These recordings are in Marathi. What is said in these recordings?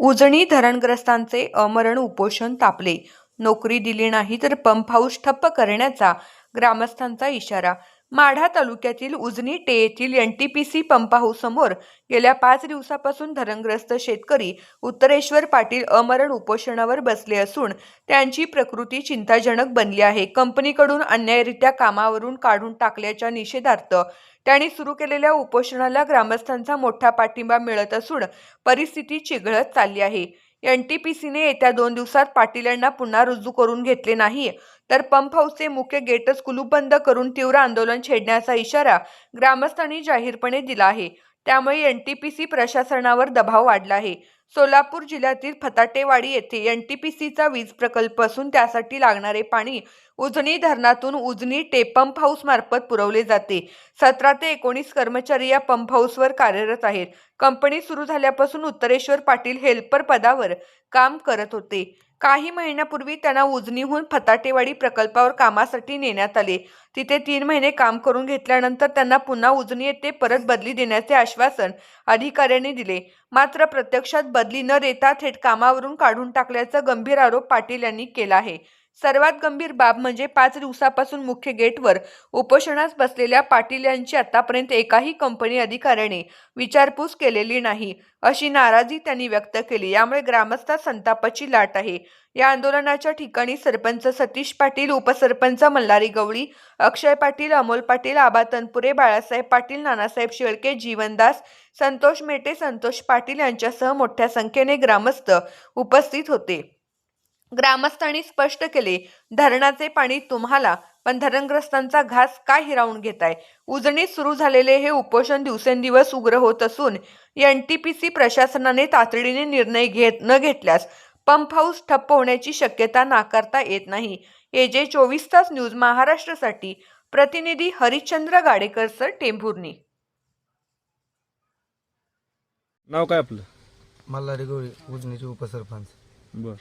उजणी धरणग्रस्तांचे अमरण उपोषण तापले. नोकरी दिली नाही तर पंप हाऊस ठप्प करण्याचा ग्रामस्थांचा इशारा माढा तालुक्यातील उजनी टे येथील N T P C pump हाऊससमोर गेल्या पाच दिवसापासून धरणग्रस्त शेतकरी उत्तरेश्वर पाटील अमरण उपोषणावर बसले असून त्यांची प्रकृती चिंताजनक बनली आहे. कंपनीकडून अन्यायरित्या कामावरून काढून टाकल्याच्या निषेधार्थ त्यांनी सुरू केलेल्या उपोषणाला ग्रामस्थांचा मोठा पाठिंबा मिळत असून परिस्थिती चिघळत चालली आहे. एन टी पी सीने येत्या दोन दिवसात पाटील यांना पुन्हा रुजू करून घेतले नाही. तर पंप हाऊसचे मुख्य गेटच कुलूपबंद करून तीव्र आंदोलन छेडण्याचा इशारा ग्रामस्थांनी जाहीरपणे दिला आहे. त्यामुळे एन टी पी सी प्रशासनावर दबाव वाढला आहे. सोलापूर जिल्ह्यातील फताटेवाडी येथे एन टी पी सीचा वीज प्रकल्प असून त्यासाठी लागणारे पाणी उजनी धरणातून उजनी टेपंप हाऊस मार्फत पुरवले जाते. सतरा ते एकोणीस कर्मचारी या पंप हाऊसवर कार्यरत आहेत. कंपनी सुरू झाल्यापासून उत्तरेश्वर पाटील हेल्पर पदावर काम करत होते. काही महिन्यापूर्वी त्यांना उजनीहून फताटेवाडी प्रकल्पावर कामासाठी नेण्यात आले. तिथे तीन महिने काम करून घेतल्यानंतर त्यांना पुन्हा उजनी येथे परत बदली देण्याचे आश्वासन अधिकाऱ्यांनी दिले. मात्र प्रत्यक्षात बदली न देता थेट कामावरून काढून टाकल्याचा गंभीर आरोप पाटील यांनी केला आहे. सर्वात गंभीर बाब म्हणजे पाच दिवसापासून मुख्य गेटवर उपोषणास बसलेल्या पाटील यांची आतापर्यंत एकाही कंपनी अधिकाऱ्याने विचारपूस केलेली नाही. अशी नाराजी त्यांनी व्यक्त केली. यामुळे ग्रामस्थ संतापाची लाट आहे. या आंदोलनाच्या ठिकाणी सरपंच सतीश पाटील उपसरपंच मल्हारी गवळी अक्षय पाटील अमोल पाटील आबा तनपुरे बाळासाहेब पाटील नानासाहेब शेळके जीवनदास संतोष मेटे संतोष पाटील यांच्यासह मोठ्या संख्येने ग्रामस्थ उपस्थित होते. ग्रामस्थांनी स्पष्ट केले धरणाचे पाणी तुम्हाला पण धरणग्रस्तांचा घास काय हिरावून घेताय? उजनीत सुरू झालेले हे उपोषण दिवसेंदिवस उग्र होत असून एनटीपीसी प्रशासनाने तातडीने निर्णय घेत न घेतल्यास पंप हाऊस ठप्प होण्याची शक्यता नाकारता येत नाही. एजे चोवीस तास न्यूज महाराष्ट्रासाठी प्रतिनिधी हरिश्चंद्र गाडेकर सर टेंभुर्णी. नाव काय आपलं? मल्हारी गवळी उजनीचे उपसरपंच. बर.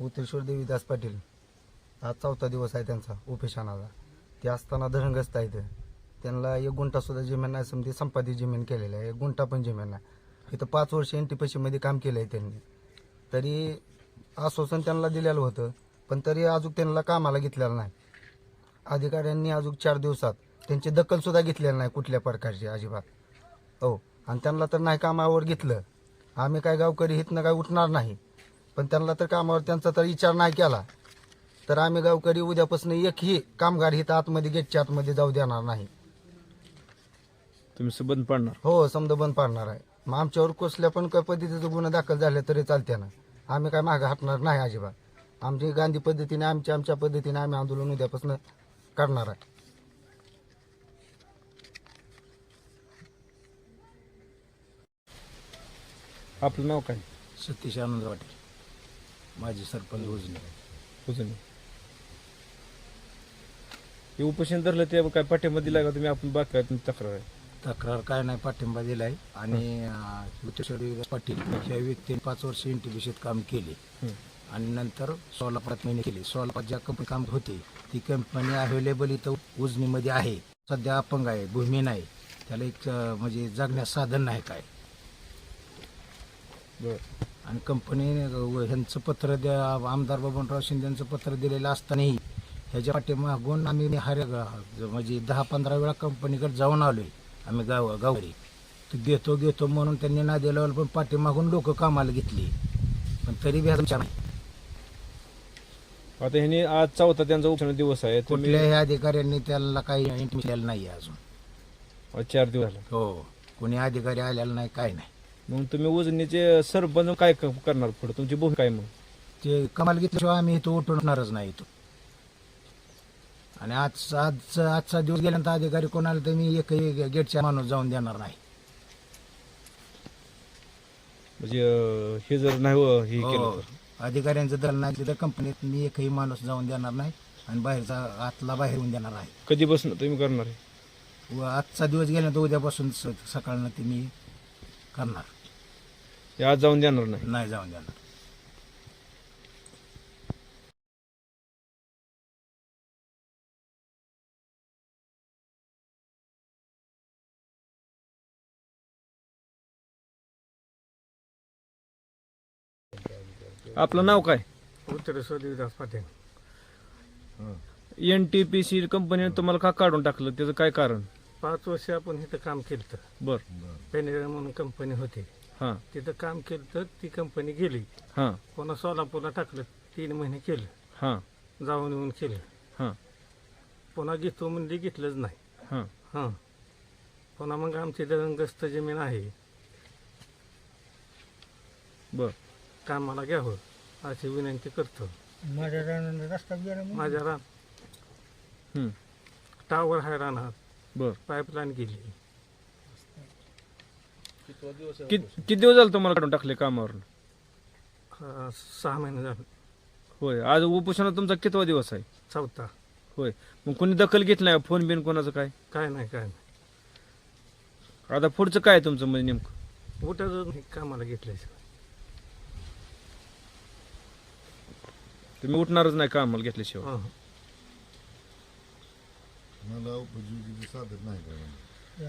उत्तेश्वर देवीदास पाटील. आज चौथा दिवस आहे त्यांचा उपेशानाचा ते असताना धरणग्रस्त आहेत. त्यांना एक गुंठासुद्धा जमीन नाही समजे संपादित जमीन केलेली आहे. एक गुंठा पण जमीन नाही. इथं पाच वर्ष एन टी पशीमध्ये काम केलं आहे त्यांनी. तरी आश्वासन त्यांना दिलेलं होतं पण तरी अजून त्यांना कामाला घेतलेलं नाही. अधिकाऱ्यांनी अजून चार दिवसात त्यांची दखलसुद्धा घेतलेलं घेतलेली नाही कुठल्या प्रकारची अजिबात. हो आणि त्यांना तर नाही कामावर घेतलं. आम्ही काय गावकरी हितनं काय उठणार नाही. पण त्यांना तर कामावर त्यांचा तर विचार नाही केला. तर आम्ही गावकरी उद्यापासून एकही कामगार हित आतमध्ये गेटच्या आतमध्ये जाऊ देणार नाही. तुम्ही बंद पाडणार? हो समजा बंद पाडणार आहे. मग आमच्यावर कसल्या पण क- पद्धतीचे गुन्हे दाखल झाले तरी चालते ना. आम्ही काय मागे हटणार नाही अजिबात. आमची गांधी पद्धतीने आमच्या आमच्या पद्धतीने आम्ही आंदोलन उद्यापासून करणार आहे. आपलं नाव काय? सतीश आनंद पाटील माजी सरपंच उजनी उजनी. हे उपोषण धरलं ते काय पाठिंबा दिला का तुम्ही? आपण बाकी तक्रार आहे. तक्रार काय नाही पाठिंबा दिलाय. आणि पाटील या व्यक्तीने पाच वर्ष इंटिबिशीत काम केले. आणि नंतर सोलापुरात महिने केले. सोलापूर ज्या कंपनी काम होते ती कंपनी अवेलेबल इथं उजनीमध्ये आहे. सध्या अपंग आहे भूमी नाही. त्याला एक म्हणजे जगण्यास साधन नाही काय. बर. आणि कंपनी ह्यांचं पत्र द्या आमदार बबनराव शिंदे यांचं पत्र दिलेलं असतानाही ह्याच्या पाठीमागून आम्ही हर म्हणजे दहा पंधरा वेळा कंपनीकडे जाऊन आलोय. आम्ही गाव गावरी तर घेतो घेतो म्हणून त्यांनी ना दिलं पण पाठीमागून लोक कामाला घेतली. पण तरी बी आमच्या. आता ह्यांनी आज चौथा त्यांचा उपोषण दिवस आहे. तुम्ही कुठल्याही अधिकाऱ्यांनी त्याला काही इंटिमेशन नाही अजून. आज चार दिवस झाले. हो. कोणी अधिकारी आलेला नाही काय नाही. मग तुम्ही उजनीचे सरपंच काय क- करणार पुढे? तुमची भूमिका काय मग? ते कमाल घेतल्याशिवाय आम्ही इथं उठवणारच नाही इथं. आणि आज आज आजचा दिवस गेल्यानंतर अधिकारी कोणाला तर मी एकही गेटच्या माणूस जाऊन देणार नाही. म्हणजे अं, हे जर नाही हो- हे. केलं हो. तर? अधिकाऱ्यांचं दल नाही तिथं कंपनीत मी एकही माणूस जाऊन देणार नाही आणि बाहेरचा आतला बाहेर येऊन देणार आहे. कधीपासून तुम्ही करणार आहे? व आजचा दिवस गेल्यानंतर उद्यापासून स- सकाळनं ते मी करणार. हे आज जाऊन देणार नाही. नाही जाऊन देणार. आपलं नाव काय? Uttareshwar Devidas Patil. N T P C कंपनीने तुम्हाला का काढून टाकलं? त्याचं काय कारण? पाच वर्ष आपण इथं काम केलं बर. पेनेरा म्हणून कंपनी होती. हां. तिथं काम केलं तर ती कंपनी गेली. हां. पुन्हा सोलापूरला टाकलं. तीन महिने केलं. हां. जाऊन येऊन केलं. हां. पुन्हा घेतो म्हणजे घेतलंच नाही. हां. हां. पुन्हा मग आमची दरंगस्त जमीन आहे. बर. कामाला घ्यावं अशी विनंती करतो. माझ्या रस्ता माझ्या रान हं, टावर आहे रानात. बर. पाईपलाईन गेली. कि- किती दिवस झालं तुम्हाला काढून टाकले कामावरून? हा, सहा महिने झाले. होय आज उपोषणात तुमचा कितवा दिवस आहे? चौथा. होय मग कोणी दखल घेतली नाही फोन बिन कोणाचं काय? काय नाही काय नाही. आता पुढचं काय आहे तुमचं म्हणजे नेमकं? नाही कामाला घेतल्याशिवाय तुम्ही उठणारच नाही कामाला घेतल्याशिवाय. हां मला उपजीविकेचे साधन नाही का?